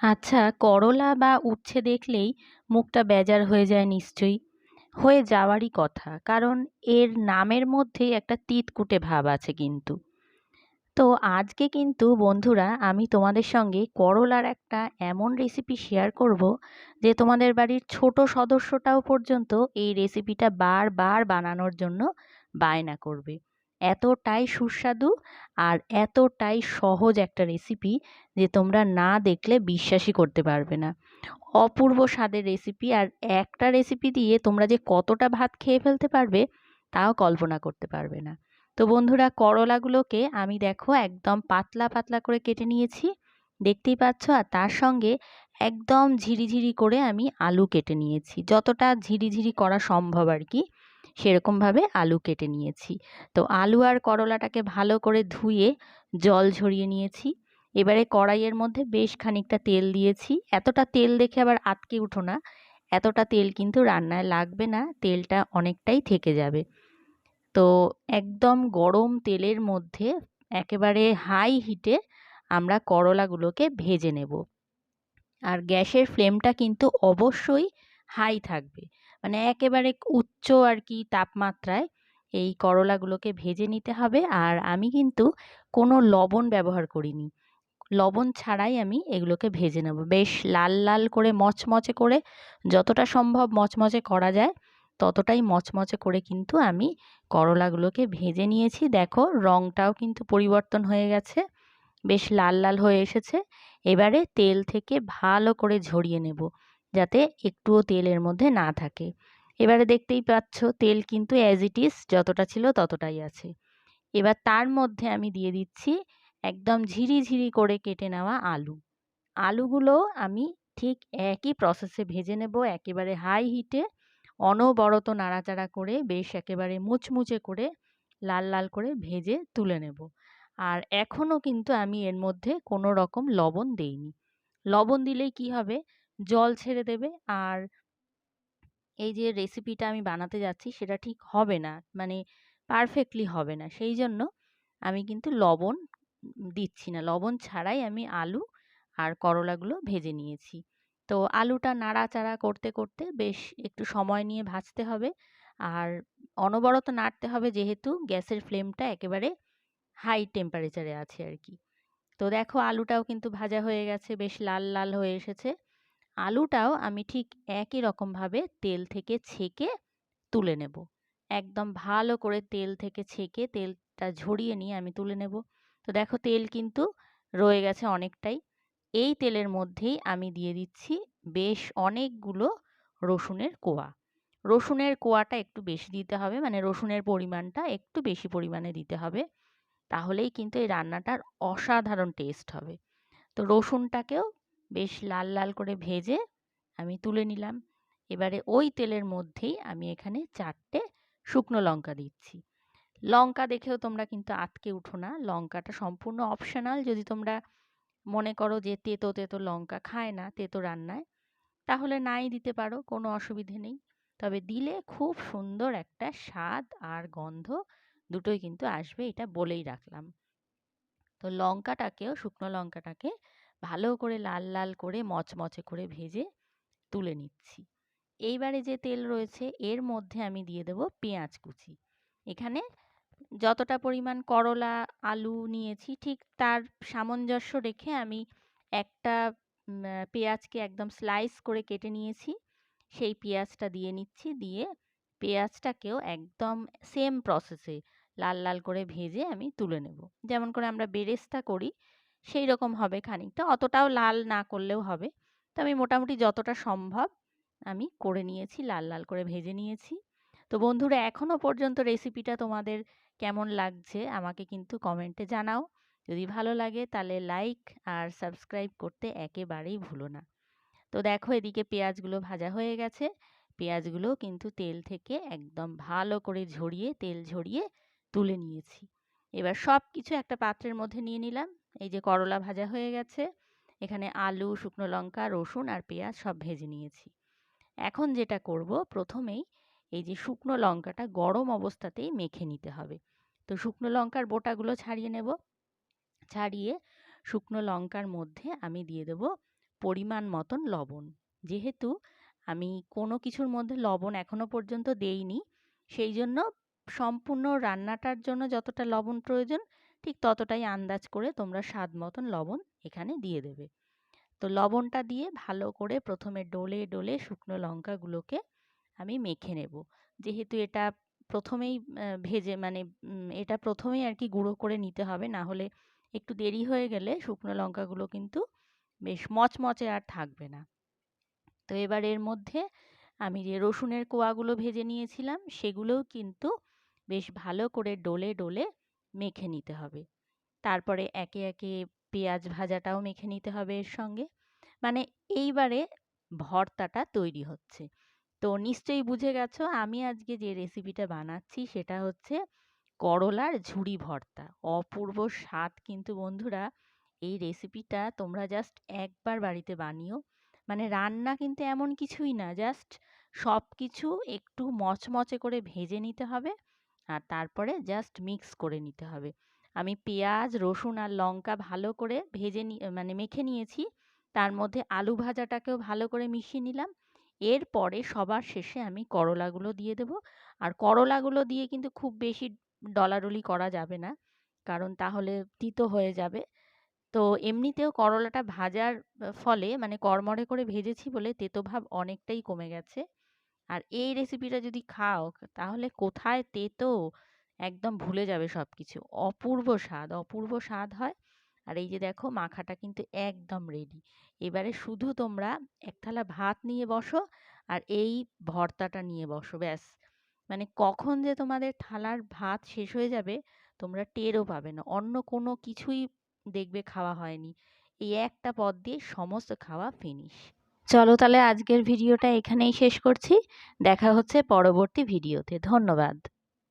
আচ্ছা করলা বা উচ্ছে দেখলেই মুখটা বেজার হয়ে যায় নিশ্চয়ই। হয়ে যাওয়ারই কথা, কারণ এর নামের মধ্যেই একটা তিতকুটে ভাব আছে কিন্তু। তো আজকে কিন্তু বন্ধুরা আমি তোমাদের সঙ্গে করলার একটা এমন রেসিপি শেয়ার করব যে তোমাদের বাড়ির ছোট সদস্যটাও পর্যন্ত এই রেসিপিটা বারবার বানানোর জন্য বায়না করবে। এতটাই সুস্বাদু আর এতটাই সহজ একটা রেসিপি যে তোমরা না দেখলে বিশ্বাসই করতে পারবে না। অপূর্ব স্বাদের রেসিপি আর একটা রেসিপি দিয়ে তোমরা যে কতটা ভাত খেয়ে ফেলতে পারবে তাও কল্পনা করতে পারবে না। তো বন্ধুরা, করলাগুলোকে আমি দেখো একদম পাতলা পাতলা করে কেটে নিয়েছি। দেখতেই পাচ্ছ? আর তার সঙ্গে একদম ঝিরিঝিরি করে আমি আলু কেটে নিয়েছি। যতটা ঝিরিঝিরি করা সম্ভব আর কি। সেরকমভাবে আলু কেটে নিয়েছি। তো আলু আর করলাটাকে ভালো করে ধুয়ে জল ঝরিয়ে নিয়েছি। এবারে কড়াইয়ের মধ্যে বেশ খানিকটা তেল দিয়েছি। এতটা তেল দেখে আবার আটকে উঠো না। এতটা তেল কিন্তু রান্নায় লাগবে না, তেলটা অনেকটাই থেকে যাবে। তো একদম গরম তেলের মধ্যে একেবারে হাই হিটে আমরা করলাগুলোকে ভেজে নেব। আর গ্যাসের ফ্লেমটা কিন্তু অবশ্যই হাই থাকবে। মানে একেবারে উচ্চ আর কি তাপমাত্রায় এই করলাগুলোকে ভেজে নিতে হবে। আর আমি কিন্তু কোনো লবণ ব্যবহার করিনি। লবণ ছাড়াই আমি এগুলোকে ভেজে নেব। বেশ লাল লাল করে মচমচে করে যতটা সম্ভব মচমচে করা যায়, ততটাই মচমচে করে কিন্তু আমি করলাগুলোকে ভেজে নিয়েছি। দেখো রঙটাও কিন্তু পরিবর্তন হয়ে গেছে, বেশ লাল লাল হয়ে এসেছে। এবারে তেল থেকে ভালো করে ঝরিয়ে নেব। যাতে একটুও তেলের মধ্যে না থাকে। এবারে দেখতেই পাচ্ছ তেল কিন্তু অ্যাজ ইট ইজ যতটা ছিল ততটাই আছে। এবার তার মধ্যে আমি দিয়ে দিচ্ছি একদম ঝিরি করে কেটে নেওয়া আলু। আলুগুলো আমি ঠিক একই প্রসেসে ভেজে নেব একেবারে হাই হিটে অনবরত নাড়াচাড়া করে বেশ একেবারে মুচমুচে করে লাল লাল করে ভেজে তুলে নেব। আর এখনও কিন্তু আমি এর মধ্যে কোনো রকম লবণ দেইনি। লবণ দিলেই কি হবে? জল ছেড়ে দেবে। আর এই যে রেসিপিটা আমি বানাতে যাচ্ছি, সেটা ঠিক হবে না মানে পারফেক্টলি হবে না। সেই জন্য আমি কিন্তু লবণ দিচ্ছি না। লবণ ছাড়াই আমি আলু আর করলাগুলো ভেজে নিয়েছি। তো আলুটা নাড়াচাড়া করতে করতে বেশ একটু সময় নিয়ে ভাজতে হবে। আর অনবরত নাড়তে হবে যেহেতু গ্যাসের ফ্লেমটা একেবারে হাই টেম্পারেচারে আছে আর কি। তো দেখো আলুটাও কিন্তু ভাজা হয়ে গেছে, বেশ লাল লাল হয়ে এসেছে। আলুটাও আমি ঠিক একই রকমভাবে তেল থেকে ছেঁকে তুলে নেব। একদম ভালো করে তেল থেকে ছেঁকে তেলটা ঝরিয়ে নিয়ে আমি তুলে নেব। তো দেখো তেল কিন্তু রয়ে গেছে অনেকটাই। এই তেলের মধ্যেই আমি দিয়ে দিচ্ছি বেশ অনেকগুলো রসুনের কোয়া। রসুনের কোয়াটা একটু বেশি দিতে হবে মানে রসুনের পরিমাণটা একটু বেশি পরিমাণে দিতে হবে। তাহলেই কিন্তু এই রান্নাটার অসাধারণ টেস্ট হবে। তো রসুনটাকেও বেশ লাল লাল করে ভেজে আমি তুলে নিলাম। এবারে ওই তেলের মধ্যেই আমি এখানে চারটে শুকনো লঙ্কা দিচ্ছি। লঙ্কা দেখেও তোমরা কিন্তু আটকে উঠো না। লঙ্কাটা সম্পূর্ণ অপশনাল যদি তোমরা মনে করো যে তেতো তেতো লঙ্কা খায় না, তেতো রান্নায়, তাহলে নাই দিতে পারো, কোনো অসুবিধে নেই। তবে দিলে খুব সুন্দর একটা স্বাদ আর গন্ধ দুটোই কিন্তু আসবে, এটা বলেই রাখলাম। তো লঙ্কাটাকেও, শুকনো লঙ্কাটাকে ভালো করে লাল লাল করে মচমচে করে ভেজে তুলে নিচ্ছি। এইবারে যে তেল রয়েছে, এর মধ্যে আমি দিয়ে দেবো পেঁয়াজ কুচি। এখানে যতটা পরিমাণ করলা, আলু নিয়েছি, ঠিক তার সামঞ্জস্য রেখে আমি একটা পেঁয়াজকে একদম স্লাইস করে কেটে নিয়েছি। সেই পেঁয়াজটা দিয়ে নিচ্ছি, দিয়ে পেঁয়াজটাকেও একদম সেম প্রসেসে লাল লাল করে ভেজে আমি তুলে নেব। যেমন করে আমরা বেরেস্তা করি সেই রকম হবে খানিকটা। অতটাও লাল না করলেও হবে। তো আমি মোটামুটি যতটা সম্ভব আমি করে নিয়েছি, লাল লাল করে ভেজে নিয়েছি। তো বন্ধুরা এখনও পর্যন্ত রেসিপিটা তোমাদের কেমন লাগছে আমাকে কিন্তু কমেন্টে জানাও। যদি ভালো লাগে তাহলে লাইক আর সাবস্ক্রাইব করতে একেবারেই ভুলো না। তো দেখো এদিকে পেঁয়াজগুলো ভাজা হয়ে গেছে। পেঁয়াজগুলো কিন্তু তেল থেকে একদম ভালো করে ঝরিয়ে, তেল ঝরিয়ে তুলে নিয়েছি। এবার সব কিছু একটা পাত্রের মধ্যে নিয়ে নিলাম। এই যে করলা ভাজা হয়ে গেছে, এখানে আলু, শুকনো লঙ্কা, রসুন আর পেঁয়াজ সব ভেজে নিয়েছি। এখন যেটা করব, প্রথমেই এই যে শুকনো লঙ্কাটা গরম অবস্থাতেই মেখে নিতে হবে। তো শুকনো লঙ্কার বোটাগুলো ছাড়িয়ে নেব। ছাড়িয়ে শুকনো লঙ্কার মধ্যে আমি দিয়ে দেব পরিমাণ মতন লবণ। যেহেতু আমি কোনো কিছুর মধ্যে লবণ এখনও পর্যন্ত দেইনি সেই জন্য সম্পূর্ণ রান্নাটার জন্য যতটা লবণ প্রয়োজন ঠিক ততটাই আন্দাজ করে তোমরা স্বাদ মতন লবণ এখানে দিয়ে দেবে। তো লবণটা দিয়ে ভালো করে প্রথমে ডলে ডলে শুকনো লঙ্কাগুলোকে আমি মেখে নেব। যেহেতু এটা প্রথমেই ভেজে মানে এটা প্রথমেই আর কি গুঁড়ো করে নিতে হবে, না হলে একটু দেরি হয়ে গেলে শুকনো লঙ্কাগুলো কিন্তু বেশ মচমচে আর থাকবে না। তো এবার এর মধ্যে আমি যে রসুনের কোয়াগুলো ভেজে নিয়েছিলাম, সেগুলোও কিন্তু বেশ ভালো করে ডলে ডলে মেখে নিতে হবে। তারপরে একে একে পেঁয়াজ ভাজাটাও মেখে নিতে হবে এর সঙ্গে। মানে এইবারে ভর্তাটা তৈরি হচ্ছে। তো নিশ্চয়ই বুঝে গেছো, আমি আজকে যে রেসিপিটা বানাচ্ছি সেটা হচ্ছে করলার ঝুড়ি ভর্তা। অপূর্ব স্বাদ কিন্তু বন্ধুরা, এই রেসিপিটা তোমরা জাস্ট একবার বাড়িতে বানিও। মানে রান্না কিন্তু এমন কিছুই না, জাস্ট সব কিছু একটু মচমচে করে ভেজে নিতে হবে। আর তারপরে জাস্ট মিক্স করে নিতে হবে। আমি পেঁয়াজ, রসুন আর লঙ্কা ভালো করে ভেজে মানে মেখে নিয়েছি। তার মধ্যে আলু ভাজাটাকেও ভালো করে মিশিয়ে নিলাম। এরপরে সবার শেষে আমি করলাগুলো দিয়ে দেবো। আর করলাগুলো দিয়ে কিন্তু খুব বেশি ডলাডলি করা যাবে না, কারণ তাহলে তিতো হয়ে যাবে। তো এমনিতেও করলাটা ভাজার ফলে মানে কড়মড়ে করে ভেজেছি বলে তেতো ভাব অনেকটাই কমে গেছে। আর এই রেসিপিটা যদি খাও, তাহলে কোথায় তেতো একদম ভুলে যাবে সব কিছু অপূর্ব স্বাদ অপূর্ব স্বাদ হয়। আর এই যে দেখো মাখাটা কিন্তু একদম রেডি এবারে শুধু তোমরা এক থালা ভাত নিয়ে বসো আর এই ভর্তাটা নিয়ে বসো, ব্যাস। মানে কখন যে তোমাদের থালার ভাত শেষ হয়ে যাবে, তোমরা টেরও পাবে না। অন্য কোনো কিছুই দেখবে খাওয়া হয়নি। এই একটা পদ দিয়ে সমস্ত খাওয়া ফিনিশ চলো তাহলে আজকের ভিডিওটা এখানেই শেষ করছি। দেখা হচ্ছে পরবর্তী ভিডিওতে। ধন্যবাদ।